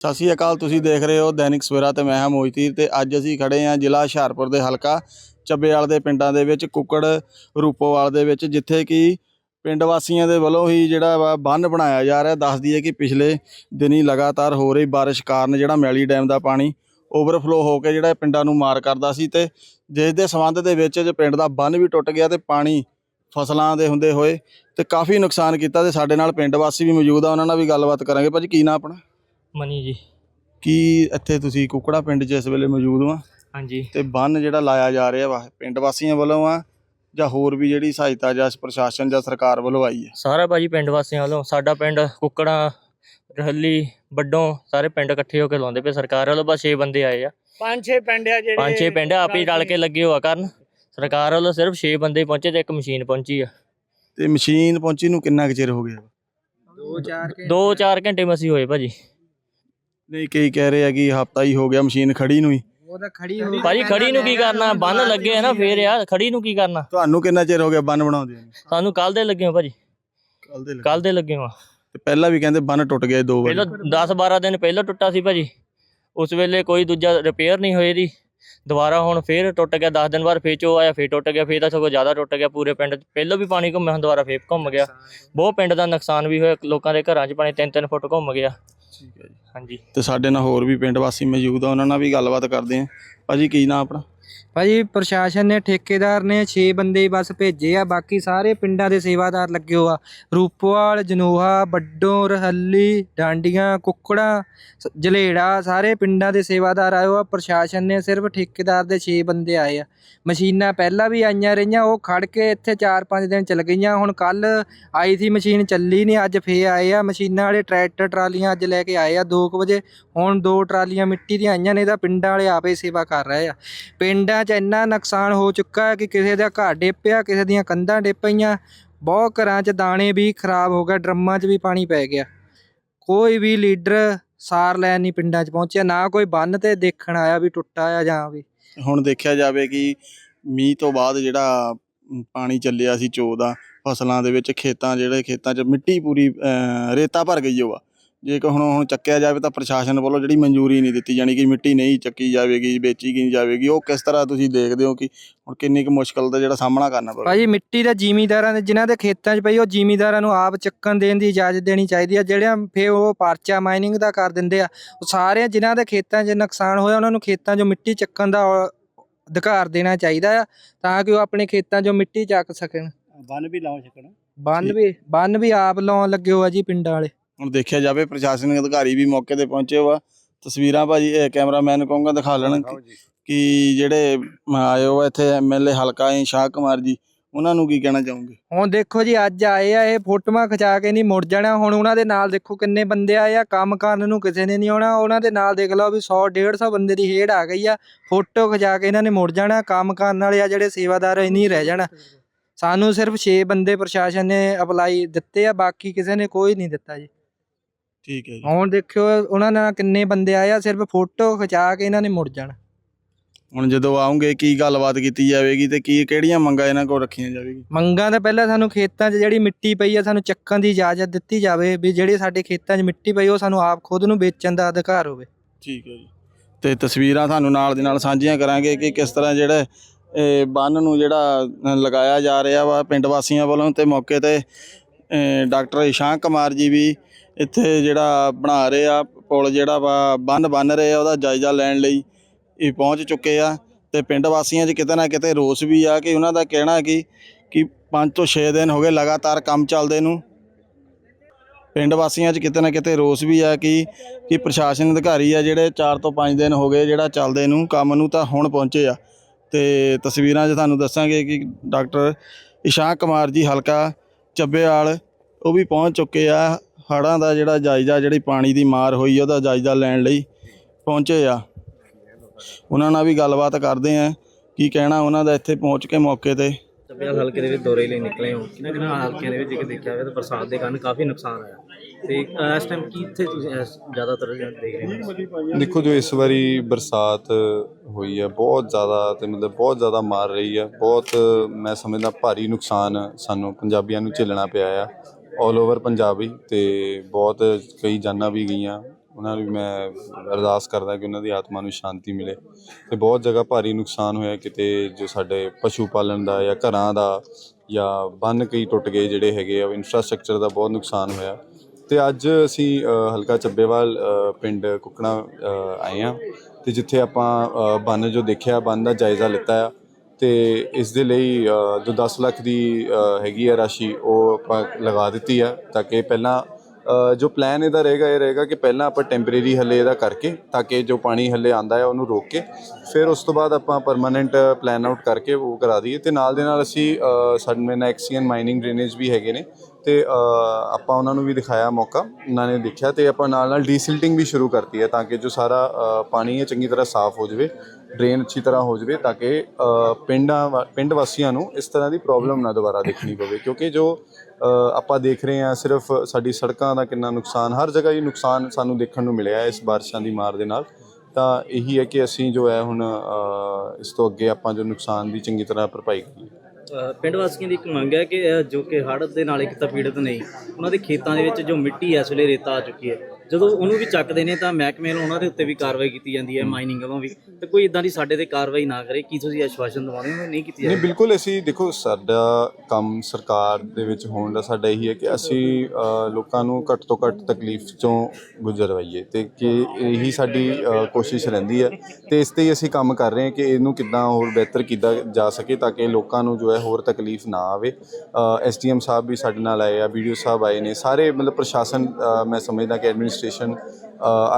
ਸਤਿ ਸ਼੍ਰੀ ਅਕਾਲ, ਤੁਸੀਂ ਦੇਖ ਰਹੇ ਹੋ ਦੈਨਿਕ ਸਵੇਰਾ ਤੇ ਮੈਂ ਹਾਂ ਮੋਜ਼ਤੀਰ ਤੇ ਅੱਜ ਅਸੀਂ ਖੜੇ ਹਾਂ ਜ਼ਿਲ੍ਹਾ ਹੁਸ਼ਿਆਰਪੁਰ ਦੇ ਹਲਕਾ ਚੱਬੇਵਾਲ ਦੇ ਪਿੰਡਾਂ ਦੇ ਵਿੱਚ, ਕੁੱਕੜ ਰੂਪੋਵਾਲ ਦੇ ਵਿੱਚ, ਜਿੱਥੇ ਕਿ ਪਿੰਡ ਵਾਸੀਆਂ ਦੇ ਵੱਲੋਂ ਹੀ ਜਿਹੜਾ ਵਾ ਬੰਨ ਬਣਾਇਆ ਜਾ ਰਿਹਾ। ਦੱਸਦੀ ਹੈ ਕਿ ਪਿਛਲੇ ਦਿਨੀ ਲਗਾਤਾਰ ਹੋ ਰਹੀ ਬਾਰਿਸ਼ ਕਾਰਨ ਜਿਹੜਾ ਮੈਲੀ ਡੈਮ ਦਾ ਪਾਣੀ ਓਵਰਫਲੋ ਹੋ ਕੇ ਜਿਹੜਾ ਪਿੰਡਾਂ ਨੂੰ ਮਾਰ ਕਰਦਾ ਸੀ ਤੇ ਜਿਸ ਦੇ ਸੰਬੰਧ ਦੇ ਵਿੱਚ ਜੇ ਪਿੰਡ ਦਾ ਬੰਨ ਵੀ ਟੁੱਟ ਗਿਆ ਤੇ ਪਾਣੀ ਫਸਲਾਂ ਦੇ ਹੁੰਦੇ ਹੋਏ ਤੇ ਕਾਫੀ ਨੁਕਸਾਨ ਕੀਤਾ ਤੇ ਸਾਡੇ ਨਾਲ ਪਿੰਡ ਵਾਸੀ ਵੀ ਮੌਜੂਦ ਆ, ਉਹਨਾਂ ਨਾਲ ਵੀ ਗੱਲਬਾਤ ਕਰਾਂਗੇ। ਭਾਜੀ ਕੀ ਨਾਂ ਆਪਣਾ? ਮਨੀ ਜੀ। ਕੀ ਇੱਥੇ ਤੁਸੀਂ ਕੁਕੜਾ ਪਿੰਡ 'ਚ ਇਸ ਵੇਲੇ ਮੌਜੂਦ ਹੋ? ਹਾਂਜੀ। ਤੇ ਬੰਨ ਜਿਹੜਾ ਲਾਇਆ ਜਾ ਰਿਹਾ ਵਾ ਪਿੰਡ ਵਾਸੀਆਂ ਵੱਲੋਂ ਆ ਜਾਂ ਹੋਰ ਵੀ ਜਿਹੜੀ ਸਹਾਇਤਾ ਜਾਂ ਪ੍ਰਸ਼ਾਸਨ ਜਾਂ ਸਰਕਾਰ ਵੱਲੋਂ ਆਈ ਹੈ? ਸਾਰਾ ਭਾਜੀ ਪਿੰਡ ਵਾਸੀਆਂ ਵੱਲੋਂ ਸਾਡਾ ਪਿੰਡ ਕੁੱਕੜਾਂ ਰਹੱਲੀ ਵੱਡੋਂ ਸਾਰੇ ਪਿੰਡ ਇਕੱਠੇ ਹੋ ਕੇ ਲਾਉਂਦੇ ਪਏ ਸਰਕਾਰ ਵੱਲੋਂ ਬਸ 6 ਬੰਦੇ ਆਏ ਆ। ਪੰਜ ਛੇ ਪਿੰਡ ਆ ਜਿਹੜੇ ਪੰਜ ਛੇ ਪਿੰਡ ਆ, ਆਪ ਹੀ ਰਲ ਕੇ ਲੱਗੇ ਹੋਆ ਕਰਨ। ਸਰਕਾਰ ਵੱਲੋਂ ਸਿਰਫ 6 ਬੰਦੇ ਪਹੁੰਚੇ ਤੇ ਇੱਕ ਮਸ਼ੀਨ ਪਹੁੰਚੀ ਆ। ਤੇ ਮਸ਼ੀਨ ਪਹੁੰਚੀ ਨੂੰ ਕਿੰਨਾ ਕੁ ਚਿਰ ਹੋ ਗਿਆ? ਦੋ ਚਾਰ 2-4 ਘੰਟੇ ਮਸੀ ਹੋਏ ਭਾਜੀ। ਨਹੀਂ ਕਈ ਕਹਿ ਰਹੇ ਆ ਕਿ ਹਫਤਾ ਹੀ ਹੋ ਗਿਆ ਮਸ਼ੀਨ ਖੜੀ ਨੂੰ ਹੀ। ਉਹ ਤਾਂ ਖੜੀ ਹੋ ਭਾਜੀ ਖੜੀ ਨੂੰ ਕੀ ਕਰਨਾ? ਬੰਨ ਲੱਗੇ ਆ ਨਾ ਫੇਰ ਆ ਖੜੀ ਨੂੰ ਕੀ ਕਰਨਾ? ਤੁਹਾਨੂੰ ਕਿੰਨਾ ਚਿਰ ਹੋ ਗਿਆ ਬੰਨ ਬਣਾਉਂਦੇ ਨੂੰ? ਸਾਨੂੰ ਕੱਲ ਦੇ ਲੱਗੇ ਹੋ ਭਾਜੀ। ਕੱਲ ਦੇ ਲੱਗੇ। ਕੱਲ ਦੇ ਲੱਗੇ ਹੋ। ਤੇ ਪਹਿਲਾਂ ਵੀ ਕਹਿੰਦੇ ਬੰਨ ਟੁੱਟ ਗਿਆ ਦੋ ਵਾਰ। ਪਹਿਲਾਂ 10-12 ਦਿਨ ਪਹਿਲਾਂ ਟੁੱਟਾ ਸੀ ਭਾਜੀ। ਉਸ ਵੇਲੇ ਕੋਈ ਦੂਜਾ ਰਿਪੇਅਰ ਨਹੀਂ ਹੋਈ ਦੀ। ਦੁਬਾਰਾ ਹੁਣ ਫੇਰ ਟੁੱਟ ਗਿਆ 10 ਦਿਨ ਬਾਅਦ ਫੇਰ ਚੋ ਆਇਆ ਫੇਰ ਟੁੱਟ ਗਿਆ ਫੇਰ ਤਾਂ ਸਗੋਂ ਜ਼ਿਆਦਾ ਟੁੱਟ ਗਿਆ। ਪੂਰੇ ਪਿੰਡ 'ਚ ਪਹਿਲਾਂ ਵੀ ਪਾਣੀ ਘੁੰਮਿਆ ਹੁਣ ਦੁਬਾਰਾ ਫੇਰ ਘੁੰਮ ਗਿਆ। ਬਹੁਤ ਪਿੰਡ ਦਾ ਨੁਕਸਾਨ ਵੀ ਹੋਇਆ ਲੋਕਾਂ ਦੇ ਘਰਾਂ 'ਚ ਪਾਣੀ 3-3 ਫੁੱਟ ਘੁੰਮ ਗਿਆ। ਠੀਕ ਹੈ ਜੀ। ਹਾਂਜੀ ਤੇ ਸਾਡੇ ਨਾਲ ਹੋਰ ਵੀ ਪਿੰਡ ਵਾਸੀ ਮੌਜੂਦ ਆ, ਉਹਨਾਂ ਨਾਲ ਵੀ ਗੱਲਬਾਤ ਕਰਦੇ ਆ ਭਾਜੀ, ਕੀ ਨਾਂ ਆਪਣਾ? ਭਾਜੀ ਪ੍ਰਸ਼ਾਸਨ ਨੇ, ਠੇਕੇਦਾਰ ਨੇ 6 ਬੰਦੇ ਹੀ ਬਸ ਭੇਜੇ ਆ, ਬਾਕੀ ਸਾਰੇ ਪਿੰਡਾਂ ਦੇ ਸੇਵਾਦਾਰ ਲੱਗੇ ਹੋ ਆ। ਰੂਪਵਾਲ, ਜਨੋਹਾ ਬੱਡੋਂ ਰਹੱਲੀ, ਡਾਂਡੀਆਂ, ਕੁੱਕੜਾਂ, ਸ- ਜਲੇੜਾ, ਸਾਰੇ ਪਿੰਡਾਂ ਦੇ ਸੇਵਾਦਾਰ ਆਏ ਹੋ ਆ। ਪ੍ਰਸ਼ਾਸਨ ਨੇ ਸਿਰਫ ਠੇਕੇਦਾਰ ਦੇ 6 ਬੰਦੇ ਆਏ ਆ। ਮਸ਼ੀਨਾਂ ਪਹਿਲਾਂ ਵੀ ਆਈਆਂ ਰਹੀਆਂ, ਉਹ ਖੜ ਕੇ ਇੱਥੇ 4-5 ਦਿਨ ਚੱਲ ਗਈਆਂ। ਹੁਣ ਕੱਲ ਆਈ ਸੀ ਮਸ਼ੀਨ, ਚੱਲੀ ਨਹੀਂ ਅੱਜ ਫੇਰ ਆਏ ਆ। ਮਸ਼ੀਨਾਂ ਵਾਲੇ ਟਰੈਕਟਰ, ਟਰਾਲੀਆਂ ਅੱਜ ਲੈ ਕੇ ਆਏ ਆ 2 ਵਜੇ। ਹੁਣ ਦੋ ਟਰਾਲੀਆਂ ਮਿੱਟੀ ਦੀਆਂ ਆਈਆਂ ਨੇ ਤਾਂ ਪਿੰਡਾਂ ਵਾਲੇ ਆਪੇ ਸੇਵਾ ਕਰ ਰਹੇ ਆ। ਪਿੰਡ ਪਿੰਡਾਂ 'ਚ ਇੰਨਾ ਨੁਕਸਾਨ ਹੋ ਚੁੱਕਾ ਕਿ ਕਿਸੇ ਦਾ ਘਰ ਡਿੱਪਿਆ ਕਿਸੇ ਦੀਆਂ ਕੰਧਾਂ ਡਿੱਪ ਬਹੁਤ ਘਰਾਂ 'ਚ ਦਾਣੇ ਵੀ ਖਰਾਬ ਹੋ ਗਏ ਡਰਮਾਂ 'ਚ ਵੀ ਪਾਣੀ ਪੈ ਗਿਆ। ਕੋਈ ਵੀ ਲੀਡਰ ਸਾਰ ਲੈਣ ਨਹੀਂ ਪਿੰਡਾਂ 'ਚ ਪਹੁੰਚਿਆ ਨਾ ਕੋਈ ਬੰਨ ਤੇ ਦੇਖਣ ਆਇਆ ਵੀ ਟੁੱਟਾ ਆ ਜਾਂ ਵੀ। ਹੁਣ ਦੇਖਿਆ ਜਾਵੇ ਕਿ ਮੀਂਹ ਤੋਂ ਬਾਅਦ ਜਿਹੜਾ ਪਾਣੀ ਚੱਲਿਆ ਸੀ ਚੋ ਦਾ ਫਸਲਾਂ ਦੇ ਵਿੱਚ ਖੇਤਾਂ ਜਿਹੜੇ ਖੇਤਾਂ 'ਚ ਮਿੱਟੀ ਪੂਰੀ ਅਮ, ਰੇਤਾ ਭਰ ਗਈ ਉਹ ਜੇ ਕਿ ਹੁਣ ਹੁਣ ਚੱਕਿਆ ਜਾਵੇ ਤਾਂ ਪ੍ਰਸ਼ਾਸਨ ਵੱਲੋਂ ਜਿਹੜੀ ਮਨਜ਼ੂਰੀ ਨਹੀਂ ਦਿੱਤੀ ਜਾਣੀ ਕਿ ਮਿੱਟੀ ਨਹੀਂ ਚੱਕੀ ਜਾਵੇਗੀ ਵੇਚੀ ਨਹੀਂ ਜਾਵੇਗੀ ਉਹ ਕਿਸ ਤਰ੍ਹਾਂ ਤੁਸੀਂ ਦੇਖਦੇ ਹੋ ਕਿ ਹੁਣ ਕਿੰਨੀ ਕੁ ਮੁਸ਼ਕਲ ਦਾ ਜਿਹੜਾ ਸਾਹਮਣਾ ਕਰਨਾ ਪਵੇਗਾ ਭਾਜੀ ਮਿੱਟੀ ਦਾ ਜ਼ਿਮੀਂਦਾਰਾਂ ਦੇ ਜਿਨ੍ਹਾਂ ਦੇ ਖੇਤਾਂ 'ਚ ਪਈ ਉਹ ਜ਼ਿਮੀਂਦਾਰਾਂ ਨੂੰ ਆਪ ਚੱਕਣ ਦੇਣ ਦੀ ਇਜਾਜ਼ਤ ਦੇਣੀ ਚਾਹੀਦੀ ਆ। ਜਿਹੜਿਆਂ ਫੇ ਉਹ ਪਰਚਾ ਮਾਈਨਿੰਗ ਦਾ ਕਰ ਦਿੰਦੇ ਆ ਉਹ ਸਾਰੇ ਜਿਨ੍ਹਾਂ ਦੇ ਖੇਤਾਂ 'ਚ ਨੁਕਸਾਨ ਹੋਇਆ ਉਹਨਾਂ ਨੂੰ ਖੇਤਾਂ 'ਚੋਂ ਮਿੱਟੀ ਚੱਕਣ ਦਾ ਅਧਿਕਾਰ ਦੇਣਾ ਚਾਹੀਦਾ ਆ ਤਾਂ ਕਿ ਉਹ ਆਪਣੇ ਖੇਤਾਂ 'ਚੋਂ ਮਿੱਟੀ ਚੱਕ ਸਕਣ। ਬੰਨ ਵੀ ਲਾਉ ਸਕਣ। ਬੰਨ ਵੀ ਬੰਨ ਵੀ ਆਪ ਲਾਉਣ ਲੱਗੇ ਹੋ ਆ ਜੀ ਪਿੰਡਾਂ ਵਾਲੇ। ਹੁਣ ਦੇਖਿਆ ਜਾਵੇ ਪ੍ਰਸ਼ਾਸਨਿਕ ਅਧਿਕਾਰੀ ਵੀ ਮੌਕੇ ਤੇ ਪਹੁੰਚੇ ਹੋਆ ਤਸਵੀਰਾਂ ਭਾਜੀ ਇਹ ਕੈਮਰਾਮੈਨ ਨੂੰ ਕਹੂੰਗਾ ਦਿਖਾ ਲੈਣ ਕਿ- ਜਿਹੜੇ ਆਏ ਹੋ ਇੱਥੇ ਐਮਐਲਏ ਹਲਕਾ ਹੈ ਸ਼ਾਹ ਕੁਮਾਰ ਜੀ ਉਹਨਾਂ ਨੂੰ ਕੀ ਕਹਿਣਾ ਚਾਹੋਗੇ? ਹੁਣ ਦੇਖੋ ਜੀ ਅੱਜ ਆਏ ਆ ਇਹ ਫੋਟੋਆਂ ਖਿਚਾ ਕੇ ਨਹੀਂ ਮੁੜ ਜਾਣਾ। ਹੁਣ ਉਹਨਾਂ ਦੇ ਨਾਲ ਦੇਖੋ ਕਿੰਨੇ ਬੰਦੇ ਆਏ ਆ ਕੰਮ ਕਰਨ ਨੂੰ ਕਿਸੇ ਨੇ ਨਹੀਂ ਆਉਣਾ। ਉਹਨਾਂ ਦੇ ਨਾਲ ਦੇਖ ਲਓ ਵੀ 100 150 ਬੰਦੇ ਦੀ ਹੇੜ ਆ ਗਈ ਆ। ਫੋਟੋ ਖਿਚਾ ਕੇ ਇਹਨਾਂ ਨੇ ਮੁੜ ਜਾਣਾ। ਕੰਮ ਕਰਨ ਵਾਲੇ ਆ ਜਿਹੜੇ ਸੇਵਾਦਾਰ ਇਹ ਨਹੀਂ ਰਹਿ ਜਾਣਾ। ਸਾਨੂੰ ਸਿਰਫ 6 ਬੰਦੇ ਪ੍ਰਸ਼ਾਸਨ ਨੇ ਅਪਲਾਈ ਦਿੱਤੇ ਆ ਬਾਕੀ ਕਿਸੇ ਨੇ ਕੋਈ ਨਹੀਂ ਦਿੱਤਾ ਜੀ। ਠੀਕ ਹੈ ਜੀ। ਹੁਣ ਦੇਖਿਓ ਉਹਨਾਂ ਨਾਲ ਕਿੰਨੇ ਬੰਦੇ ਆਏ ਆ ਸਿਰਫ ਫੋਟੋ ਖਿਚਾ ਕੇ ਇਹਨਾਂ ਨੇ ਮੁੜ ਜਾਣਾ। ਹੁਣ ਜਦੋਂ ਆਉਂਗੇ ਕੀ ਗੱਲਬਾਤ ਕੀਤੀ ਜਾਵੇਗੀ ਤੇ ਕੀ ਕਿਹੜੀਆਂ ਮੰਗਾਂ ਇਹਨਾਂ ਕੋਲ ਰੱਖੀਆਂ ਜਾਵੇਗੀ ਮੰਗਾਂ ਤਾਂ ਪਹਿਲਾਂ ਸਾਨੂੰ ਖੇਤਾਂ 'ਚ ਜਿਹੜੀ ਮਿੱਟੀ ਪਈ ਆ ਸਾਨੂੰ ਚੱਕਣ ਦੀ ਇਜਾਜ਼ਤ ਦਿੱਤੀ ਜਾਵੇ ਵੀ ਜਿਹੜੀ ਸਾਡੇ ਖੇਤਾਂ 'ਚ ਮਿੱਟੀ ਪਈ ਉਹ ਸਾਨੂੰ ਆਪ ਖੁਦ ਨੂੰ ਵੇਚਣ ਦਾ ਅਧਿਕਾਰ ਹੋਵੇ। ਠੀਕ ਹੈ ਜੀ। ਤੇ ਤਸਵੀਰਾਂ ਤੁਹਾਨੂੰ ਨਾਲ ਦੀ ਨਾਲ ਸਾਂਝੀਆਂ ਕਰਾਂਗੇ ਕਿ ਕਿਸ ਤਰ੍ਹਾਂ ਜਿਹੜਾ ਇਹ ਬੰਨ ਨੂੰ ਜਿਹੜਾ ਲਗਾਇਆ ਜਾ ਰਿਹਾ ਵਾ ਪਿੰਡ ਵਾਸੀਆਂ ਵੱਲੋਂ ਤੇ ਮੌਕੇ ਤੇ ਡਾਕਟਰ ਇਸ਼ਾਂ ਕੁਮਾਰ ਜੀ ਵੀ ਇੱਥੇ ਜਿਹੜਾ ਬਣਾ ਰਹੇ ਆ, ਪੁਲ ਜਿਹੜਾ ਵਾ, ਬੰਨ ਬੰਨ ਰਹੇ ਆ, ਉਹਦਾ ਜਾਇਜ਼ਾ ਲੈਣ ਲਈ ਇਹ ਪਹੁੰਚ ਚੁੱਕੇ ਆ। ਤੇ ਪਿੰਡ ਵਾਸੀਆਂ 'ਚ ਕਿਤੇ ਨਾ ਕਿਤੇ ਰੋਸ ਵੀ ਆ ਕਿ ਉਹਨਾਂ ਦਾ ਕਹਿਣਾ ਕਿ ਕਿ 5 ਤੋਂ 6 ਦਿਨ ਹੋ ਗਏ ਲਗਾਤਾਰ ਕੰਮ ਚੱਲਦੇ ਨੂੰ। ਪਿੰਡ ਵਾਸੀਆਂ 'ਚ ਕਿਤੇ ਨਾ ਕਿਤੇ ਰੋਸ ਵੀ ਆ ਕਿ ਕਿ ਪ੍ਰਸ਼ਾਸਨ ਅਧਿਕਾਰੀ ਆ ਜਿਹੜੇ 4 ਤੋਂ 5 ਦਿਨ ਹੋ ਗਏ ਜਿਹੜਾ ਚੱਲਦੇ ਨੂੰ, ਕੰਮ ਨੂੰ ਤਾਂ ਹੁਣ ਪਹੁੰਚੇ ਆ। ਤੇ ਤਸਵੀਰਾਂ 'ਚ ਤੁਹਾਨੂੰ ਦੱਸਾਂਗੇ ਕਿ ਡਾਕਟਰ ਇਸ਼ਾਂ ਕੁਮਾਰ ਜੀ ਹਲਕਾ ਚੱਬੇਵਾਲ, ਉਹ ਵੀ ਪਹੁੰਚ ਚੁੱਕੇ ਆ। ਹੜ੍ਹਾਂ ਦਾ ਜਿਹੜਾ ਜਾਇਜ਼ਾ, ਜਿਹੜੀ ਪਾਣੀ ਦੀ ਮਾਰ ਹੋਈ, ਉਹਦਾ ਜਾਇਜ਼ਾ ਲੈਣ ਲਈ ਪਹੁੰਚੇ ਆ। ਉਹਨਾਂ ਨਾਲ ਵੀ ਗੱਲਬਾਤ ਕਰਦੇ ਆ, ਕੀ ਕਹਿਣਾ ਉਹਨਾਂ ਦਾ ਇੱਥੇ ਪਹੁੰਚ ਕੇ ਮੌਕੇ ਤੇ। ਚੱਬਿਆਲ ਹਲਕੇ ਦੇ ਵਿੱਚ ਦੌਰੇ ਲਈ ਨਿਕਲੇ ਹੋ। ਕਿਹਨਾਂ ਕਿਹਨਾਂ ਹਲਕਿਆਂ ਦੇ ਵਿੱਚ ਜੇ ਦੇਖਿਆ ਜਾਵੇ ਤਾਂ ਬਰਸਾਤ ਦੇ ਕਾਰਨ ਕਾਫੀ ਨੁਕਸਾਨ ਆਇਆ ਤੇ ਅਹ, ਇਸ ਟਾਈਮ ਕੀ ਇੱਥੇ ਤੁਸੀਂ ਇਸ ਜ਼ਿਆਦਾਤਰ ਦੇਖ ਰਹੇ ਹੋ? ਦੇਖੋ ਜੋ ਇਸ ਵਾਰੀ ਬਰਸਾਤ ਹੋਈ ਹੈ ਬਹੁਤ ਜ਼ਿਆਦਾ ਤੇ ਮਤਲਬ ਬਹੁਤ ਜ਼ਿਆਦਾ ਮਾਰ ਰਹੀ ਹੈ ਬਹੁਤ ਮੈਂ ਸਮਝਦਾ ਭਾਰੀ ਨੁਕਸਾਨ ਸਾਨੂੰ ਪੰਜਾਬੀਆਂ ਨੂੰ ਝੇਲਣਾ ਪਿਆ ਆ 올 ਓਵਰ ਪੰਜਾਬ ਹੀ ਤੇ ਬਹੁਤ ਕਈ ਜਾਨਾਂ ਵੀ ਗਈਆਂ। ਉਹਨਾਂ ਨੂੰ ਵੀ ਮੈਂ ਅਰਦਾਸ ਕਰਦਾ ਕਿ ਉਹਨਾਂ ਦੀ ਆਤਮਾ ਨੂੰ ਸ਼ਾਂਤੀ ਮਿਲੇ। ਤੇ ਬਹੁਤ ਜਗ੍ਹਾ ਭਾਰੀ ਨੁਕਸਾਨ ਹੋਇਆ ਕਿਤੇ ਜੋ ਸਾਡੇ ਪਸ਼ੂ ਪਾਲਣ ਦਾ ਜਾਂ ਘਰਾਂ ਦਾ ਜਾਂ ਬੰਨ ਕਈ ਟੁੱਟ ਗਏ ਜਿਹੜੇ ਹੈਗੇ ਆ ਇਨਫਰਾਸਟ੍ਰਕਚਰ ਦਾ ਬਹੁਤ ਨੁਕਸਾਨ ਹੋਇਆ। ਤੇ ਅੱਜ ਅਸੀਂ ਅ, ਹਲਕਾ ਚੱਬੇਵਾਲ ਅ, ਪਿੰਡ ਕੁਕਣਾ ਅ, ਆਏ ਆ ਤੇ ਜਿੱਥੇ ਆਪਾਂ ਅ, ਬੰਨ ਜੋ ਦੇਖਿਆ ਬੰਨ ਦਾ ਜਾਇਜ਼ਾ ਲਿੱਤਾ ਆ ਤੇ ਇਸ ਦੇ ਲਈ ਅ, ਜੋ 10 ਲੱਖ ਦੀ ਅ, ਹੈਗੀ ਆ ਰਾਸ਼ੀ ਉਹ ਆਪਾਂ ਲਗਾ ਦਿੱਤੀ ਆ ਤਾਂ ਕਿ ਪਹਿਲਾਂ ਅ, ਜੋ ਪਲਾਨ ਇਹਦਾ ਰਹੇਗਾ ਇਹ ਰਹੇਗਾ ਕਿ ਪਹਿਲਾਂ ਆਪਾਂ ਟੈਂਪਰੇਰੀ ਹੱਲੇ ਇਹਦਾ ਕਰਕੇ ਤਾਂ ਕਿ ਜੋ ਪਾਣੀ ਹੱਲੇ ਆਂਦਾ ਹੈ ਉਹਨੂੰ ਰੋਕ ਕੇ ਫਿਰ ਉਸ ਤੋਂ ਬਾਅਦ ਆਪਾਂ ਪਰਮਾਨੈਂਟ ਪਲਾਨ ਆਊਟ ਕਰਕੇ ਉਹ ਕਰਾ ਦਈਏ ਤੇ ਨਾਲ ਦੇ ਨਾਲ ਅਸੀਂ ਅ, ਸਾਡੇ ਨਾਲ ਐਕਸੀਅਨ ਮਾਈਨਿੰਗ ਡਰੇਨੇਜ ਵੀ ਹੈਗੇ ਨੇ ਤੇ ਆਪਾਂ ਉਹਨਾਂ ਨੂੰ ਵੀ ਦਿਖਾਇਆ ਮੌਕਾ, ਉਹਨਾਂ ਨੇ ਦੇਖਿਆ ਤੇ ਆਪਾਂ ਨਾਲ ਨਾਲ ਡੀਸਿਲਟਿੰਗ ਵੀ ਸ਼ੁਰੂ ਕਰਤੀ ਹੈ ਤਾਂ ਕਿ ਜੋ ਸਾਰਾ ਪਾਣੀ ਹੈ ਚੰਗੀ ਤਰ੍ਹਾਂ ਸਾਫ਼ ਹੋ ਜਾਵੇ, ਡਰੇਨ ਅੱਛੀ ਤਰ੍ਹਾਂ ਹੋ ਜਾਵੇ ਤਾਂ ਕਿ ਪਿੰਡਾਂ ਵਾ- ਪਿੰਡ ਵਾਸੀਆਂ ਨੂੰ ਇਸ ਤਰ੍ਹਾਂ ਦੀ ਪ੍ਰੋਬਲਮ ਨਾ ਦੁਬਾਰਾ ਦੇਖਣੀ ਪਵੇ। ਕਿਉਂਕਿ ਜੋ ਆਪਾਂ ਦੇਖ ਰਹੇ ਹਾਂ ਸਿਰਫ ਸਾਡੀ ਸੜਕਾਂ ਦਾ ਕਿੰਨਾ ਨੁਕਸਾਨ, ਹਰ ਜਗ੍ਹਾ ਹੀ ਨੁਕਸਾਨ ਸਾਨੂੰ ਦੇਖਣ ਨੂੰ ਮਿਲਿਆ ਇਸ ਬਾਰਿਸ਼ਾਂ ਦੀ ਮਾਰ ਦੇ ਨਾਲ। ਤਾਂ ਇਹੀ ਹੈ ਕਿ ਅਸੀਂ ਜੋ ਹੈ ਹੁਣ ਇਸ ਤੋਂ ਅੱਗੇ ਆਪਾਂ ਜੋ ਨੁਕਸਾਨ ਦੀ ਚੰਗੀ ਤਰ੍ਹਾਂ ਭਰਪਾਈ ਕਰੀਏ ਪਿੰਡ ਵਾਸੀਆਂ ਦੀ ਇੱਕ ਮੰਗ ਹੈ ਕਿ ਜੋ ਕਿ ਹੜ੍ਹ ਦੇ ਨਾਲ ਇੱਕ ਤਾਂ ਪੀੜਤ ਨਹੀਂ, ਉਹਨਾਂ ਦੇ ਖੇਤਾਂ ਦੇ ਵਿੱਚ ਜੋ ਮਿੱਟੀ ਹੈ, ਇਸ ਵੇਲੇ ਰੇਤਾ ਆ ਚੁੱਕੀ ਹੈ। ਜਦੋਂ ਉਹਨੂੰ ਵੀ ਚੱਕਦੇ ਨੇ ਤਾਂ ਮਹਿਕਮੇ ਨੂੰ ਉਹਨਾਂ ਦੇ ਉੱਤੇ ਵੀ ਕਾਰਵਾਈ ਕੀਤੀ ਜਾਂਦੀ ਹੈ ਮਾਈਨਿੰਗ ਵੱਲੋਂ ਵੀ। ਤੇ ਕੋਈ ਇਦਾਂ ਦੀ ਸਾਡੇ ਤੇ ਕਾਰਵਾਈ ਨਾ ਕਰੇ ਕੀ ਤੁਸੀਂ ਆਸ਼ਵਾਸਨ ਦਿਵਾਉਂਦੇ ਹੋ? ਨਹੀਂ ਕੀਤੀ ਨਹੀਂ ਬਿਲਕੁਲ ਅਸੀਂ ਦੇਖੋ ਸਾਡਾ ਕੰਮ ਸਰਕਾਰ ਦੇ ਵਿੱਚ ਹੋਣ ਦਾ ਸਾਡਾ ਇਹੀ ਹੈ ਕਿ ਅਸੀਂ ਲੋਕਾਂ ਨੂੰ ਘੱਟ ਤੋਂ ਘੱਟ ਤਕਲੀਫ ਚੋਂ ਗੁਜ਼ਰਵਾਈਏ ਤੇ ਕਿ ਇਹੀ ਸਾਡੀ ਕੋਸ਼ਿਸ਼ ਰਹਿੰਦੀ ਹੈ। ਤੇ ਇਸ ਤੇ ਹੀ ਅਸੀਂ ਕੰਮ ਕਰ ਰਹੇ ਹਾਂ ਕਿ ਇਹਨੂੰ ਕਿੱਦਾਂ ਹੋਰ ਬਿਹਤਰ ਕੀਤਾ ਜਾ ਸਕੇ ਤਾਂ ਕਿ ਲੋਕਾਂ ਨੂੰ ਜੋ ਹੈ ਹੋਰ ਤਕਲੀਫ ਨਾ ਆਵੇ। ਐਸਡੀਐਮ ਸਾਹਿਬ ਵੀ ਸਾਡੇ ਨਾਲ ਆਏ ਆ ਵੀਡੀਓ ਸਾਹਿਬ ਆਏ ਨੇ ਸਾਰੇ ਮਤਲਬ ਪ੍ਰਸ਼ਾਸਨ ਮੈਂ ਸਮਝਦਾ ਕਿ ਐਡਮਿਨਿਸਟ੍ਰੇਸ਼ਨ ਸਟੇਸ਼ਨ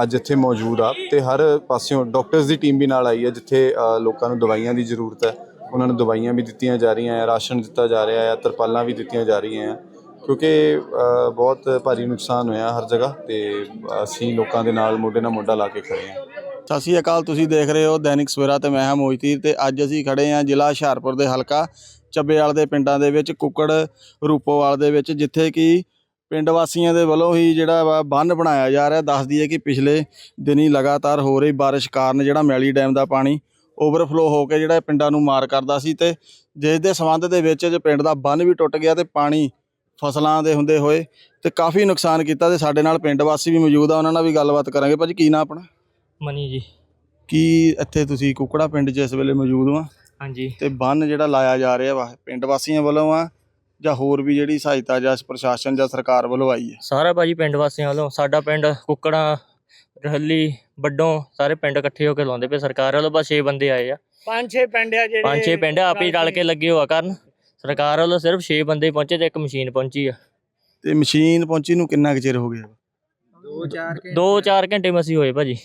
ਅੱਜ ਇੱਥੇ ਮੌਜੂਦ ਆ ਤੇ ਹਰ ਪਾਸਿਓਂ ਡਾਕਟਰਸ ਦੀ ਟੀਮ ਵੀ ਨਾਲ ਆਈ ਹੈ, ਜਿੱਥੇ ਲੋਕਾਂ ਨੂੰ ਦਵਾਈਆਂ ਦੀ ਜ਼ਰੂਰਤ ਹੈ। ਉਹਨਾਂ ਨੂੰ ਦਵਾਈਆਂ ਵੀ ਦਿੱਤੀਆਂ ਜਾ ਰਹੀਆਂ ਹੈ ਰਾਸ਼ਨ ਦਿੱਤਾ ਜਾ ਰਿਹਾ ਹੈ ਤਰਪਾਲਾਂ ਵੀ ਦਿੱਤੀਆਂ ਜਾ ਰਹੀਆਂ ਹੈ ਕਿਉਂਕਿ ਬਹੁਤ ਭਾਰੀ ਨੁਕਸਾਨ ਹੋਇਆ ਹਰ ਜਗ੍ਹਾ ਤੇ ਅਸੀਂ ਲੋਕਾਂ ਦੇ ਨਾਲ ਮੋਢੇ ਨਾਲ ਮੋਢਾ ਲਾ ਕੇ ਖੜੇ ਹਾਂ ਸਤਿ ਸ਼੍ਰੀ ਅਕਾਲ, ਤੁਸੀਂ ਦੇਖ ਰਹੇ ਹੋ ਦੈਨਿਕ ਸਵੇਰਾ ਤੇ ਮੈਂ ਹਾਂ ਮੋਹਿਤੀਰ ਤੇ ਅੱਜ ਅਸੀਂ ਖੜੇ ਹਾਂ ਜ਼ਿਲ੍ਹਾ ਹੁਸ਼ਿਆਰਪੁਰ ਦੇ ਹਲਕਾ ਚੱਬੇਵਾਲ ਦੇ ਪਿੰਡਾਂ ਦੇ ਵਿੱਚ ਕੁੱਕੜ ਰੂਪੋਵਾਲ ਦੇ ਵਿੱਚ, ਜਿੱਥੇ ਕਿ ਪਿੰਡ ਵਾਸੀਆਂ ਦੇ ਵੱਲੋਂ ਹੀ ਜਿਹੜਾ ਵਾ ਬੰਨ ਬਣਾਇਆ ਜਾ ਰਿਹਾ। ਦੱਸ ਦਈਏ ਕਿ ਪਿਛਲੇ ਦਿਨੀ ਲਗਾਤਾਰ ਹੋ ਰਹੀ ਬਾਰਿਸ਼ ਕਾਰਨ ਜਿਹੜਾ ਮੈਲੀ ਡੈਮ ਦਾ ਪਾਣੀ ਓਵਰਫਲੋ ਹੋ ਕੇ ਜਿਹੜਾ ਪਿੰਡਾਂ ਨੂੰ ਮਾਰ ਕਰਦਾ ਸੀ ਤੇ ਜਿਸ ਦੇ ਸੰਬੰਧ ਦੇ ਵਿੱਚ ਜੇ ਪਿੰਡ ਦਾ ਬੰਨ ਵੀ ਟੁੱਟ ਗਿਆ ਤੇ ਪਾਣੀ ਫਸਲਾਂ ਦੇ ਹੁੰਦੇ ਹੋਏ ਤੇ ਕਾਫੀ ਨੁਕਸਾਨ ਕੀਤਾ ਤੇ ਸਾਡੇ ਨਾਲ ਪਿੰਡ ਵਾਸੀ ਵੀ ਮੌਜੂਦ ਆ ਉਹਨਾਂ ਨਾਲ ਵੀ ਗੱਲਬਾਤ ਕਰਾਂਗੇ। ਭਾਜੀ ਕੀ ਨਾਂ ਆਪਣਾ? ਮਨੀ ਜੀ। ਕੀ ਇੱਥੇ ਤੁਸੀਂ ਕੁਕੜਾ ਪਿੰਡ 'ਚ ਇਸ ਵੇਲੇ ਮੌਜੂਦ ਹੋ? ਹਾਂਜੀ। ਤੇ ਬੰਨ ਜਿਹੜਾ ਲਾਇਆ ਜਾ ਰਿਹਾ ਵਾ ਪਿੰਡ ਵਾਸੀਆਂ ਵੱਲੋਂ ਆ ਜਾਂ ਹੋਰ ਵੀ ਜਿਹੜੀ ਸਹਾਇਤਾ ਜਾਂ ਪ੍ਰਸ਼ਾਸਨ ਜਾਂ ਸਰਕਾਰ ਵੱਲੋਂ ਆਈ ਹੈ? ਸਾਰਾ ਭਾਜੀ ਪਿੰਡ ਵਾਸੀਆਂ ਵੱਲੋਂ ਸਾਡਾ ਪਿੰਡ ਕੁੱਕੜਾਂ ਰਹੱਲੀ ਵੱਡੋਂ ਸਾਰੇ ਪਿੰਡ ਇਕੱਠੇ ਹੋ ਕੇ ਲਾਉਂਦੇ ਪਏ ਸਰਕਾਰ ਵੱਲੋਂ ਬਸ 6 ਬੰਦੇ ਆਏ ਆ। ਪੰਜ ਛੇ ਪਿੰਡ ਆ ਜਿਹੜੇ ਪੰਜ ਛੇ ਪਿੰਡ ਆ, ਆਪੇ ਹੀ ਰਲ ਕੇ ਲੱਗੇ ਹੋਆ ਕਰਨ। ਸਰਕਾਰ ਵੱਲੋਂ ਸਿਰਫ 6 ਬੰਦੇ ਹੀ ਪਹੁੰਚੇ ਤੇ ਇੱਕ ਮਸ਼ੀਨ ਪਹੁੰਚੀ ਆ। ਤੇ ਮਸ਼ੀਨ ਪਹੁੰਚੀ ਨੂੰ ਕਿੰਨਾ ਕੁ ਚਿਰ ਹੋ ਗਿਆ? ਦੋ ਚਾਰ ਘੰਟੇ। 2-4 ਘੰਟੇ ਮਸੀ ਹੋਏ ਭਾਜੀ।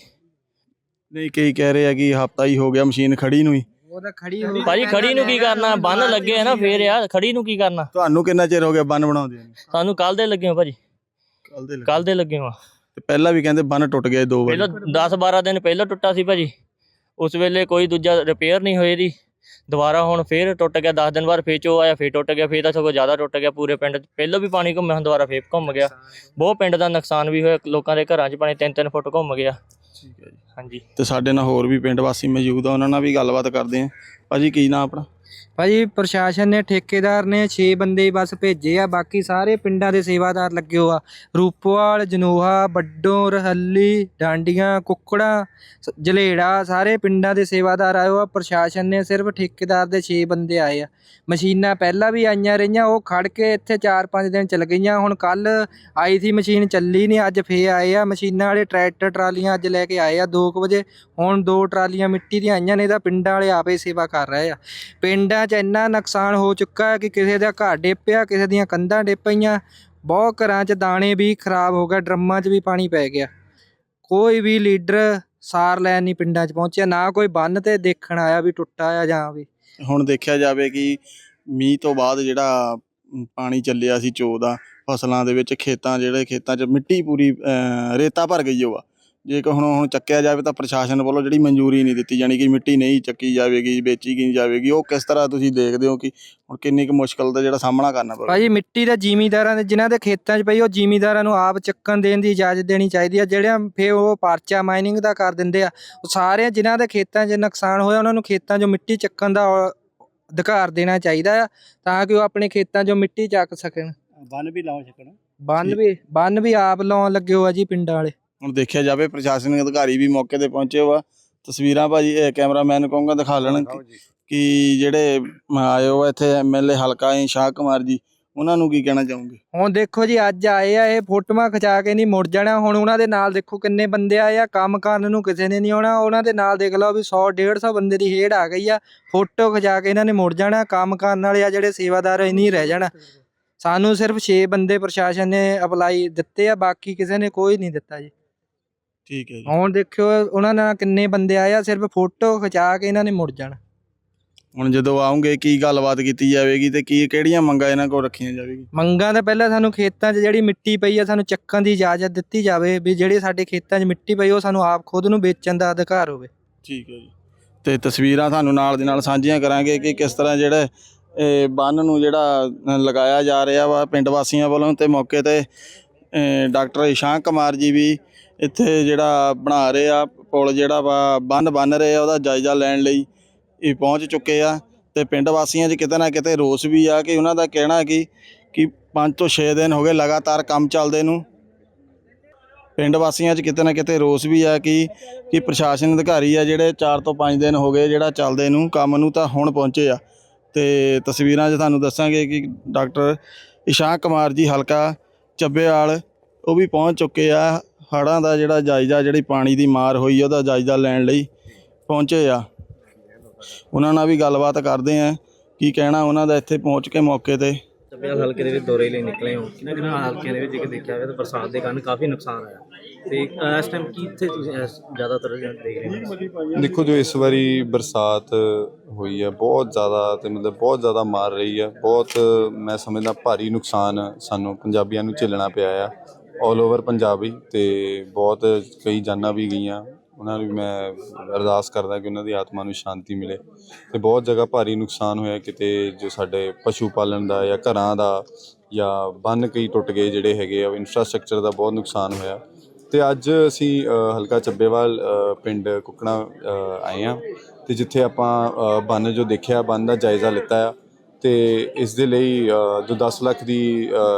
ਨਹੀਂ ਕਈ ਕਹਿ ਰਹੇ ਆ ਕਿ ਹਫਤਾ ਹੀ ਹੋ ਗਿਆ ਮਸ਼ੀਨ ਖੜੀ ਨੂੰ ਹੀ। ਉਹ ਤਾਂ ਖੜੀ ਹੋ ਭਾਜੀ ਖੜੀ ਨੂੰ ਕੀ ਕਰਨਾ? ਬੰਨ ਲੱਗੇ ਆ ਨਾ ਫੇਰ ਆ ਖੜੀ ਨੂੰ ਕੀ ਕਰਨਾ? ਤੁਹਾਨੂੰ ਕਿੰਨਾ ਚਿਰ ਹੋ ਗਿਆ ਬੰਨ ਬਣਾਉਂਦੇ ਨੂੰ? ਸਾਨੂੰ ਕੱਲ ਦੇ ਲੱਗੇ ਹੋ ਭਾਜੀ। ਕੱਲ ਦੇ ਲੱਗੇ। ਕੱਲ ਦੇ ਲੱਗੇ ਹੋ। ਤੇ ਪਹਿਲਾਂ ਵੀ ਕਹਿੰਦੇ ਬੰਨ ਟੁੱਟ ਗਿਆ ਦੋ ਵਾਰ। ਪਹਿਲਾਂ 10-12 ਦਿਨ ਪਹਿਲਾਂ ਟੁੱਟਾ ਸੀ ਭਾਜੀ। ਉਸ ਵੇਲੇ ਕੋਈ ਦੂਜਾ ਰਿਪੇਅਰ ਨਹੀਂ ਹੋਈ ਦੀ। ਦੁਬਾਰਾ ਹੁਣ ਫੇਰ ਟੁੱਟ ਗਿਆ 10 ਦਿਨ ਬਾਅਦ ਫੇਰ ਚੋ ਆਇਆ ਫੇਰ ਟੁੱਟ ਗਿਆ ਫੇਰ ਤਾਂ ਸਗੋਂ ਜ਼ਿਆਦਾ ਟੁੱਟ ਗਿਆ ਪੂਰੇ ਪਿੰਡ 'ਚ। ਪਹਿਲਾਂ ਵੀ ਪਾਣੀ ਘੁੰਮਿਆ ਹੁਣ ਦੁਬਾਰਾ ਫੇਰ ਘੁੰਮ ਗਿਆ। ਬਹੁਤ ਪਿੰਡ ਦਾ ਨੁਕਸਾਨ ਵੀ ਹੋਇਆ ਲੋਕਾਂ ਦੇ ਘਰਾਂ 'ਚ ਪਾਣੀ 3-3 ਫੁੱਟ ਘੁੰਮ ਗਿਆ। ਠੀਕ ਹੈ ਜੀ। ਹਾਂਜੀ। ਤੇ ਸਾਡੇ ਨਾਲ ਹੋਰ ਵੀ ਪਿੰਡ ਵਾਸੀ ਮੌਜੂਦ ਆ ਉਹਨਾਂ ਨਾਲ ਵੀ ਗੱਲਬਾਤ ਕਰਦੇ ਆ। ਭਾਜੀ ਕੀ ਨਾਂ ਆਪਣਾ? ਭਾਜੀ, ਪ੍ਰਸ਼ਾਸਨ ਨੇ, ਠੇਕੇਦਾਰ ਨੇ 6 ਬੰਦੇ ਬਸ ਭੇਜੇ ਆ, ਬਾਕੀ ਸਾਰੇ ਪਿੰਡਾਂ ਦੇ ਸੇਵਾਦਾਰ ਲੱਗੇ ਹੋ ਆ। ਰੂਪਵਾਲ, ਜਨੋਹਾ ਬੱਡੋਂ ਰਹੱਲੀ, ਡਾਂਡੀਆਂ, ਕੁੱਕੜਾਂ, ਸ- ਜਲੇੜਾ, ਸਾਰੇ ਪਿੰਡਾਂ ਦੇ ਸੇਵਾਦਾਰ ਆਏ ਹੋ ਆ। ਪ੍ਰਸ਼ਾਸਨ ਨੇ ਸਿਰਫ ਠੇਕੇਦਾਰ ਦੇ 6 ਬੰਦੇ ਆਏ ਆ। ਮਸ਼ੀਨਾਂ ਪਹਿਲਾਂ ਵੀ ਆਈਆਂ ਰਹੀਆਂ, ਉਹ ਖੜ ਕੇ ਇੱਥੇ 4-5 ਦਿਨ ਚੱਲ ਗਈਆਂ। ਹੁਣ ਕੱਲ ਆਈ ਸੀ ਮਸ਼ੀਨ, ਚੱਲੀ ਨਹੀਂ ਅੱਜ ਫੇ ਆਏ ਆ। ਮਸ਼ੀਨਾਂ ਵਾਲੇ ਟਰੈਕਟਰ, ਟਰਾਲੀਆਂ ਅੱਜ ਲੈ ਕੇ ਆਏ ਆ 2 ਵਜੇ। ਹੁਣ ਦੋ ਟਰਾਲੀਆਂ ਮਿੱਟੀ ਦੀਆਂ ਆਈਆਂ ਨੇ, ਇਹਦਾ ਪਿੰਡਾਂ ਵਾਲੇ ਆਪੇ ਸੇਵਾ ਕਰ ਰਹੇ ਆ। ਪਿੰਡ 'ਚ ਇੰਨਾ ਨੁਕਸਾਨ ਹੋ ਚੁੱਕਾ ਹੈ ਕਿ ਕਿਸੇ ਦਾ ਘਰ ਡਿੱਪਿਆ ਕਿਸੇ ਦੀਆਂ ਕੰਧਾਂ ਡਿੱਪ ਪਈਆਂ ਬਹੁਤ ਘਰਾਂ 'ਚ ਦਾਣੇ ਵੀ ਖਰਾਬ ਹੋ ਗਏ ਡਰਮਾਂ 'ਚ ਵੀ ਪਾਣੀ ਪੈ ਗਿਆ। ਕੋਈ ਵੀ ਲੀਡਰ ਸਾਰ ਲੈਣ ਨਹੀਂ ਪਿੰਡਾਂ 'ਚ ਪਹੁੰਚਿਆ ਨਾ ਕੋਈ ਬੰਨ ਤੇ ਦੇਖਣ ਆਇਆ ਵੀ ਟੁੱਟਾ ਆ ਜਾਂ ਵੀ। ਹੁਣ ਦੇਖਿਆ ਜਾਵੇ ਕਿ ਮੀਂਹ ਤੋਂ ਬਾਅਦ ਜਿਹੜਾ ਪਾਣੀ ਚੱਲਿਆ ਸੀ ਚੋ ਦਾ ਫਸਲਾਂ ਦੇ ਵਿੱਚ ਖੇਤਾਂ ਜਿਹੜੇ ਖੇਤਾਂ 'ਚ ਮਿੱਟੀ ਪੂਰੀ ਅਹ, ਰੇਤਾ ਭਰ ਗਈ ਹੋਆ ਜੇ ਕਿ ਹੁਣ ਹੁਣ ਚੱਕਿਆ ਜਾਵੇ ਤਾਂ ਪ੍ਰਸ਼ਾਸਨ ਵੱਲੋਂ ਜਿਹੜੀ ਮਨਜ਼ੂਰੀ ਨਹੀਂ ਦਿੱਤੀ ਜਾਣੀ ਕਿ ਮਿੱਟੀ ਨਹੀਂ ਚੱਕੀ ਜਾਵੇਗੀ ਵੇਚੀ ਨਹੀਂ ਜਾਵੇਗੀ ਉਹ ਕਿਸ ਤਰ੍ਹਾਂ ਤੁਸੀਂ ਦੇਖਦੇ ਹੋ ਕਿ ਹੁਣ ਕਿੰਨੀ ਕੁ ਮੁਸ਼ਕਲ ਦਾ ਜਿਹੜਾ ਸਾਹਮਣਾ ਕਰਨਾ ਪਵੇਗਾ ਭਾਜੀ ਮਿੱਟੀ ਦਾ ਜ਼ਿਮੀਂਦਾਰਾਂ ਦੇ ਜਿਨ੍ਹਾਂ ਦੇ ਖੇਤਾਂ 'ਚ ਪਈ ਉਹ ਜ਼ਿਮੀਂਦਾਰਾਂ ਨੂੰ ਆਪ ਚੱਕਣ ਦੇਣ ਦੀ ਇਜਾਜ਼ਤ ਦੇਣੀ ਚਾਹੀਦੀ ਆ। ਜਿਹੜਿਆਂ ਫੇ ਉਹ ਪਰਚਾ ਮਾਈਨਿੰਗ ਦਾ ਕਰ ਦਿੰਦੇ ਆ। ਉਹ ਸਾਰੇ ਜਿਨ੍ਹਾਂ ਦੇ ਖੇਤਾਂ 'ਚ ਨੁਕਸਾਨ ਹੋਇਆ ਉਹਨਾਂ ਨੂੰ ਖੇਤਾਂ 'ਚੋਂ ਮਿੱਟੀ ਚੱਕਣ ਦਾ ਅਧਿਕਾਰ ਦੇਣਾ ਚਾਹੀਦਾ ਆ ਤਾਂ ਕਿ ਉਹ ਆਪਣੇ ਖੇਤਾਂ 'ਚੋਂ ਮਿੱਟੀ ਚੱਕ ਸਕਣ। ਬੰਨ ਵੀ ਲਾਉ ਸਕਣ। ਬੰਨ ਵੀ ਬੰਨ ਵੀ ਆਪ ਲਾਉਣ ਲੱਗੇ ਹੋ ਆ ਜੀ ਪਿੰਡਾਂ ਵਾਲੇ। ਹੁਣ ਦੇਖਿਆ ਜਾਵੇ ਪ੍ਰਸ਼ਾਸਨਿਕ ਅਧਿਕਾਰੀ ਵੀ ਮੌਕੇ ਤੇ ਪਹੁੰਚੇ ਹੋਆ ਤਸਵੀਰਾਂ ਭਾਜੀ ਇਹ ਕੈਮਰਾਮੈਨ ਨੂੰ ਕਹੂੰਗਾ ਦਿਖਾ ਲੈਣ ਕਿ- ਕਿ ਜਿਹੜੇ ਆਏ ਹੋ ਇੱਥੇ ਐਮਐਲਏ ਹਲਕਾ ਹੈ ਸ਼ਾਹ ਕੁਮਾਰ ਜੀ ਉਹਨਾਂ ਨੂੰ ਕੀ ਕਹਿਣਾ ਚਾਹੋਗੇ? ਹੁਣ ਦੇਖੋ ਜੀ ਅੱਜ ਆਏ ਆ ਇਹ ਫੋਟੋਆਂ ਖਿਚਾ ਕੇ ਨਹੀਂ ਮੁੜ ਜਾਣਾ। ਹੁਣ ਉਹਨਾਂ ਦੇ ਨਾਲ ਦੇਖੋ ਕਿੰਨੇ ਬੰਦੇ ਆਏ ਆ ਕੰਮ ਕਰਨ ਨੂੰ ਕਿਸੇ ਨੇ ਨਹੀਂ ਆਉਣਾ। ਉਹਨਾਂ ਦੇ ਨਾਲ ਦੇਖ ਲਓ ਵੀ 100 150 ਬੰਦੇ ਦੀ ਹੇੜ ਆ ਗਈ ਆ। ਫੋਟੋ ਖਿਚਾ ਕੇ ਇਹਨਾਂ ਨੇ ਮੁੜ ਜਾਣਾ। ਕੰਮ ਕਰਨ ਵਾਲੇ ਆ ਜਿਹੜੇ ਸੇਵਾਦਾਰ ਇਹ ਨਹੀਂ ਰਹਿ ਜਾਣਾ। ਸਾਨੂੰ ਸਿਰਫ 6 ਬੰਦੇ ਪ੍ਰਸ਼ਾਸਨ ਨੇ ਅਪਲਾਈ ਦਿੱਤੇ ਆ ਬਾਕੀ ਕਿਸੇ ਨੇ ਕੋਈ ਨਹੀਂ ਦਿੱਤਾ ਜੀ। ਠੀਕ ਹੈ ਜੀ। ਹੁਣ ਦੇਖਿਓ ਉਹਨਾਂ ਨਾਲ ਕਿੰਨੇ ਬੰਦੇ ਆਏ ਆ ਸਿਰਫ ਫੋਟੋ ਖਿਚਾ ਕੇ ਇਹਨਾਂ ਨੇ ਮੁੜ ਜਾਣਾ। ਹੁਣ ਜਦੋਂ ਆਉਂਗੇ ਕੀ ਗੱਲਬਾਤ ਕੀਤੀ ਜਾਵੇਗੀ ਤੇ ਕੀ ਕਿਹੜੀਆਂ ਮੰਗਾਂ ਇਹਨਾਂ ਕੋਲ ਰੱਖੀਆਂ ਜਾਵੇਗੀ ਮੰਗਾਂ ਤਾਂ ਪਹਿਲਾਂ ਸਾਨੂੰ ਖੇਤਾਂ 'ਚ ਜਿਹੜੀ ਮਿੱਟੀ ਪਈ ਆ ਸਾਨੂੰ ਚੱਕਣ ਦੀ ਇਜਾਜ਼ਤ ਦਿੱਤੀ ਜਾਵੇ ਵੀ ਜਿਹੜੇ ਸਾਡੇ ਖੇਤਾਂ 'ਚ ਮਿੱਟੀ ਪਈ ਉਹ ਸਾਨੂੰ ਆਪ ਖੁਦ ਨੂੰ ਵੇਚਣ ਦਾ ਅਧਿਕਾਰ ਹੋਵੇ। ਠੀਕ ਹੈ ਜੀ। ਤੇ ਤਸਵੀਰਾਂ ਤੁਹਾਨੂੰ ਨਾਲ ਦੇ ਨਾਲ ਸਾਂਝੀਆਂ ਕਰਾਂਗੇ ਕਿ ਕਿਸ ਤਰ੍ਹਾਂ ਜਿਹੜਾ ਇਹ ਬੰਨ ਨੂੰ ਜਿਹੜਾ ਲਗਾਇਆ ਜਾ ਰਿਹਾ ਵਾ ਪਿੰਡ ਵਾਸੀਆਂ ਵੱਲੋਂ ਤੇ ਮੌਕੇ ਤੇ ਡਾਕਟਰ ਇਸ਼ਾਂਕ ਕੁਮਾਰ ਜੀ ਵੀ ਇੱਥੇ ਜਿਹੜਾ ਬਣਾ ਰਹੇ ਆ, ਪੁਲ ਜਿਹੜਾ ਵਾ, ਬੰਨ ਬੰਨ ਰਹੇ ਆ, ਉਹਦਾ ਜਾਇਜ਼ਾ ਲੈਣ ਲਈ ਇਹ ਪਹੁੰਚ ਚੁੱਕੇ ਆ। ਤੇ ਪਿੰਡ ਵਾਸੀਆਂ 'ਚ ਕਿਤੇ ਨਾ ਕਿਤੇ ਰੋਸ ਵੀ ਆ ਕਿ ਉਹਨਾਂ ਦਾ ਕਹਿਣਾ ਕਿ ਕਿ 5 ਤੋਂ 6 ਦਿਨ ਹੋ ਗਏ ਲਗਾਤਾਰ ਕੰਮ ਚੱਲਦੇ ਨੂੰ। ਪਿੰਡ ਵਾਸੀਆਂ 'ਚ ਕਿਤੇ ਨਾ ਕਿਤੇ ਰੋਸ ਵੀ ਆ ਕਿ ਕਿ ਪ੍ਰਸ਼ਾਸਨ ਅਧਿਕਾਰੀ ਆ ਜਿਹੜੇ 4 ਤੋਂ 5 ਦਿਨ ਹੋ ਗਏ ਜਿਹੜਾ ਚੱਲਦੇ ਨੂੰ, ਕੰਮ ਨੂੰ ਤਾਂ ਹੁਣ ਪਹੁੰਚੇ ਆ। ਤੇ ਤਸਵੀਰਾਂ 'ਚ ਤੁਹਾਨੂੰ ਦੱਸਾਂਗੇ ਕਿ ਡਾਕਟਰ ਇਸ਼ਾਕ ਕੁਮਾਰ ਜੀ ਹਲਕਾ ਚੱਬੇਵਾਲ, ਉਹ ਵੀ ਪਹੁੰਚ ਚੁੱਕੇ ਆ। ਹੜ੍ਹਾਂ ਦਾ ਜਿਹੜਾ ਜਾਇਜ਼ਾ ਜਿਹੜੀ ਪਾਣੀ ਦੀ ਮਾਰ ਹੋਈ ਉਹਦਾ ਜਾਇਜ਼ਾ ਲੈਣ ਲਈ ਪਹੁੰਚੇ ਆ। ਉਹਨਾਂ ਨਾਲ ਵੀ ਗੱਲਬਾਤ ਕਰਦੇ ਆ ਕੀ ਕਹਿਣਾ ਉਹਨਾਂ ਦਾ ਇੱਥੇ ਪਹੁੰਚ ਕੇ ਮੌਕੇ ਤੇ। ਚੱਬਿਆਲ ਹਲਕੇ ਦੇ ਵਿੱਚ ਦੌਰੇ ਲਈ ਨਿਕਲੇ ਹੋ। ਕਿਹਨਾਂ ਕਿਹਨਾਂ ਹਲਕਿਆਂ ਦੇ ਵਿੱਚ ਜੇ ਦੇਖਿਆ ਜਾਵੇ ਤਾਂ ਬਰਸਾਤ ਦੇ ਕਾਰਨ ਕਾਫੀ ਨੁਕਸਾਨ ਆਇਆ ਤੇ ਅ, ਇਸ ਟਾਈਮ ਕੀ ਇੱਥੇ ਤੁਸੀਂ ਇਸ ਜ਼ਿਆਦਾਤਰ ਦੇਖ ਰਹੇ ਹੋ? ਦੇਖੋ ਜੋ ਇਸ ਵਾਰੀ ਬਰਸਾਤ ਹੋਈ ਹੈ ਬਹੁਤ ਜ਼ਿਆਦਾ ਤੇ ਮਤਲਬ ਬਹੁਤ ਜ਼ਿਆਦਾ ਮਾਰ ਰਹੀ ਹੈ ਬਹੁਤ ਮੈਂ ਸਮਝਦਾ ਭਾਰੀ ਨੁਕਸਾਨ ਸਾਨੂੰ ਪੰਜਾਬੀਆਂ ਨੂੰ ਝੇਲਣਾ ਪਿਆ ਆ। 올 ਓਵਰ ਪੰਜਾਬ ਹੀ ਤੇ ਬਹੁਤ ਕਈ ਜਾਨਾਂ ਵੀ ਗਈਆਂ। ਉਹਨਾਂ ਨੂੰ ਵੀ ਮੈਂ ਅਰਦਾਸ ਕਰਦਾ ਕਿ ਉਹਨਾਂ ਦੀ ਆਤਮਾ ਨੂੰ ਸ਼ਾਂਤੀ ਮਿਲੇ ਤੇ ਬਹੁਤ ਜਗ੍ਹਾ ਭਾਰੀ ਨੁਕਸਾਨ ਹੋਇਆ ਕਿਤੇ ਜੋ ਸਾਡੇ ਪਸ਼ੂ ਪਾਲਣ ਦਾ ਜਾਂ ਘਰਾਂ ਦਾ ਜਾਂ ਬੰਨ ਕਈ ਟੁੱਟ ਗਏ ਜਿਹੜੇ ਹੈਗੇ ਆ ਇਨਫਰਾਸਟ੍ਰਕਚਰ ਦਾ ਬਹੁਤ ਨੁਕਸਾਨ ਹੋਇਆ। ਤੇ ਅੱਜ ਅਸੀਂ ਹਲਕਾ ਚੱਬੇਵਾਲ ਪਿੰਡ ਕੁਕਣਾ ਆਏ ਆ ਤੇ ਜਿੱਥੇ ਆਪਾਂ ਬੰਨ ਜੋ ਦੇਖਿਆ, ਬੰਨ ਦਾ ਜਾਇਜ਼ਾ ਲਿੱਤਾ ਆ ਤੇ ਇਸ ਦੇ ਲਈ ਜੋ 10 ਲੱਖ ਦੀ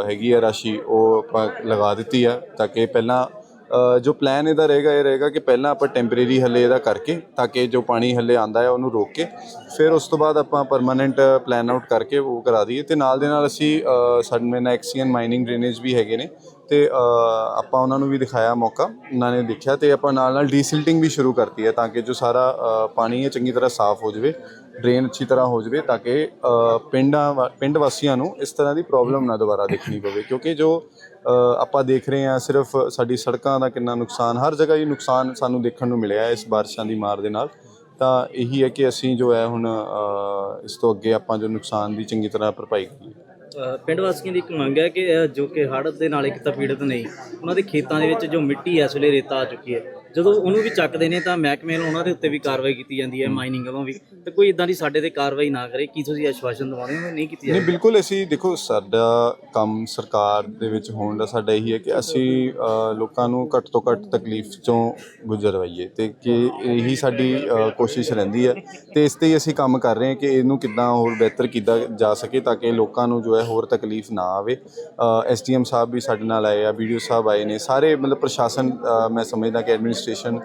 ਹੈਗੀ ਆ ਰਾਸ਼ੀ, ਉਹ ਆਪਾਂ ਲਗਾ ਦਿੱਤੀ ਆ ਤਾਂ ਕਿ ਪਹਿਲਾਂ ਜੋ ਪਲਾਨ ਇਹਦਾ ਰਹੇਗਾ, ਇਹ ਰਹੇਗਾ ਕਿ ਪਹਿਲਾਂ ਆਪਾਂ ਟੈਂਪਰੇਰੀ ਹੱਲੇ ਇਹਦਾ ਕਰਕੇ, ਤਾਂ ਕਿ ਜੋ ਪਾਣੀ ਹੱਲੇ ਆਂਦਾ ਹੈ ਉਹਨੂੰ ਰੋਕ ਕੇ, ਫਿਰ ਉਸ ਤੋਂ ਬਾਅਦ ਆਪਾਂ ਪਰਮਾਨੈਂਟ ਪਲਾਨ ਆਊਟ ਕਰਕੇ ਉਹ ਕਰਾ ਦਈਏ ਤੇ ਨਾਲ ਦੇ ਨਾਲ ਅਸੀਂ ਸਾਡੇ ਨਾਲ ਐਕਸੀਅਨ ਮਾਈਨਿੰਗ ਡਰੇਨੇਜ ਵੀ ਹੈਗੇ ਨੇ ਤੇ ਆਪਾਂ ਉਹਨਾਂ ਨੂੰ ਵੀ ਦਿਖਾਇਆ ਮੌਕਾ, ਉਹਨਾਂ ਨੇ ਦੇਖਿਆ ਤੇ ਆਪਾਂ ਨਾਲ ਨਾਲ ਡੀਸਿਲਟਿੰਗ ਵੀ ਸ਼ੁਰੂ ਕਰਤੀ ਹੈ ਤਾਂ ਕਿ ਜੋ ਸਾਰਾ ਪਾਣੀ ਹੈ ਚੰਗੀ ਤਰ੍ਹਾਂ ਸਾਫ਼ ਹੋ ਜਾਵੇ ਡਰੇਨ ਅੱਛੀ ਤਰ੍ਹਾਂ ਹੋ ਜਾਵੇ ਤਾਂ ਕਿ ਪਿੰਡਾਂ ਵਾ- ਪਿੰਡ ਵਾਸੀਆਂ ਨੂੰ ਇਸ ਤਰ੍ਹਾਂ ਦੀ ਪ੍ਰੋਬਲਮ ਨਾ ਦੁਬਾਰਾ ਦੇਖਣੀ ਪਵੇ। ਕਿਉਂਕਿ ਜੋ ਆਪਾਂ ਦੇਖ ਰਹੇ ਹਾਂ ਸਿਰਫ ਸਾਡੀ ਸੜਕਾਂ ਦਾ ਕਿੰਨਾ ਨੁਕਸਾਨ, ਹਰ ਜਗ੍ਹਾ ਹੀ ਨੁਕਸਾਨ ਸਾਨੂੰ ਦੇਖਣ ਨੂੰ ਮਿਲਿਆ ਇਸ ਬਾਰਿਸ਼ਾਂ ਦੀ ਮਾਰ ਦੇ ਨਾਲ। ਤਾਂ ਇਹੀ ਹੈ ਕਿ ਅਸੀਂ ਜੋ ਹੈ ਹੁਣ ਇਸ ਤੋਂ ਅੱਗੇ ਆਪਾਂ ਜੋ ਨੁਕਸਾਨ ਦੀ ਚੰਗੀ ਤਰ੍ਹਾਂ ਭਰਪਾਈ ਕਰੀਏ ਪਿੰਡ ਵਾਸੀਆਂ ਦੀ ਇੱਕ ਮੰਗ ਹੈ ਕਿ ਜੋ ਕਿ ਹੜ੍ਹ ਦੇ ਨਾਲ ਇੱਕ ਤਾਂ ਪੀੜਤ ਨਹੀਂ, ਉਹਨਾਂ ਦੇ ਖੇਤਾਂ ਦੇ ਵਿੱਚ ਜੋ ਮਿੱਟੀ ਇਸ ਵੇਲੇ ਰੇਤਾ ਆ ਚੁੱਕੀ ਹੈ। ਜਦੋਂ ਉਹਨੂੰ ਵੀ ਚੱਕਦੇ ਨੇ ਤਾਂ ਮਹਿਕਮੇ ਨੂੰ ਉਹਨਾਂ ਦੇ ਉੱਤੇ ਵੀ ਕਾਰਵਾਈ ਕੀਤੀ ਜਾਂਦੀ ਹੈ ਮਾਈਨਿੰਗ ਵੱਲੋਂ ਵੀ। ਤੇ ਕੋਈ ਇਦਾਂ ਦੀ ਸਾਡੇ ਤੇ ਕਾਰਵਾਈ ਨਾ ਕਰੇ ਕੀ ਤੁਸੀਂ ਆਸ਼ਵਾਸਨ ਦਿਵਾਉਂਦੇ ਹੋ ਨਹੀਂ ਕੀਤੀ ਨਹੀਂ ਬਿਲਕੁਲ ਅਸੀਂ ਦੇਖੋ ਸਾਡਾ ਕੰਮ ਸਰਕਾਰ ਦੇ ਵਿੱਚ ਹੋਣ ਦਾ ਸਾਡਾ ਇਹੀ ਹੈ ਕਿ ਅਸੀਂ ਲੋਕਾਂ ਨੂੰ ਘੱਟ ਤੋਂ ਘੱਟ ਤਕਲੀਫ ਚੋਂ ਗੁਜ਼ਰਵਾਈਏ ਤੇ ਕਿ ਇਹੀ ਸਾਡੀ ਕੋਸ਼ਿਸ਼ ਰਹਿੰਦੀ ਹੈ ਤੇ ਇਸ ਤੇ ਹੀ ਅਸੀਂ ਕੰਮ ਕਰ ਰਹੇ ਹਾਂ ਕਿ ਇਹਨੂੰ ਕਿੱਦਾਂ ਹੋਰ ਬਿਹਤਰ ਕੀਤਾ ਜਾ ਸਕੇ ਤਾਂ ਕਿ ਲੋਕਾਂ ਨੂੰ ਜੋ ਹੈ ਹੋਰ ਤਕਲੀਫ ਨਾ ਆਵੇ। ਐਸਡੀਐਮ ਸਾਹਿਬ ਵੀ ਸਾਡੇ ਨਾਲ ਆਏ ਆ ਵੀਡੀਓ ਸਾਹਿਬ ਆਏ ਨੇ ਸਾਰੇ ਮਤਲਬ ਪ੍ਰਸ਼ਾਸਨ ਮੈਂ ਸਮਝਦਾ ਕਿ ਐਡਮਿਨਿਸਟ੍ਰੇਸ਼ਨ ਸਟੇਸ਼ਨ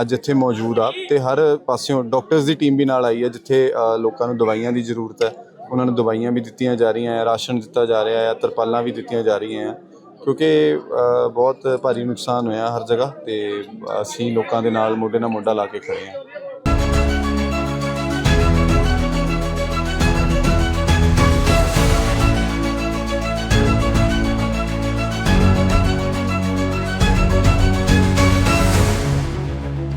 ਅੱਜ ਇੱਥੇ ਮੌਜੂਦ ਆ ਤੇ ਹਰ ਪਾਸਿਓਂ ਡਾਕਟਰਸ ਦੀ ਟੀਮ ਵੀ ਨਾਲ ਆਈ ਹੈ, ਜਿੱਥੇ ਲੋਕਾਂ ਨੂੰ ਦਵਾਈਆਂ ਦੀ ਜ਼ਰੂਰਤ ਹੈ। ਉਹਨਾਂ ਨੂੰ ਦਵਾਈਆਂ ਵੀ ਦਿੱਤੀਆਂ ਜਾ ਰਹੀਆਂ ਹੈ ਰਾਸ਼ਨ ਦਿੱਤਾ ਜਾ ਰਿਹਾ ਹੈ ਤਰਪਾਲਾਂ ਵੀ ਦਿੱਤੀਆਂ ਜਾ ਰਹੀਆਂ ਹੈ ਕਿਉਂਕਿ ਬਹੁਤ ਭਾਰੀ ਨੁਕਸਾਨ ਹੋਇਆ ਹਰ ਜਗ੍ਹਾ ਤੇ ਅਸੀਂ ਲੋਕਾਂ ਦੇ ਨਾਲ ਮੋਢੇ ਨਾਲ ਮੋਢਾ ਲਾ ਕੇ ਖੜੇ ਹਾਂ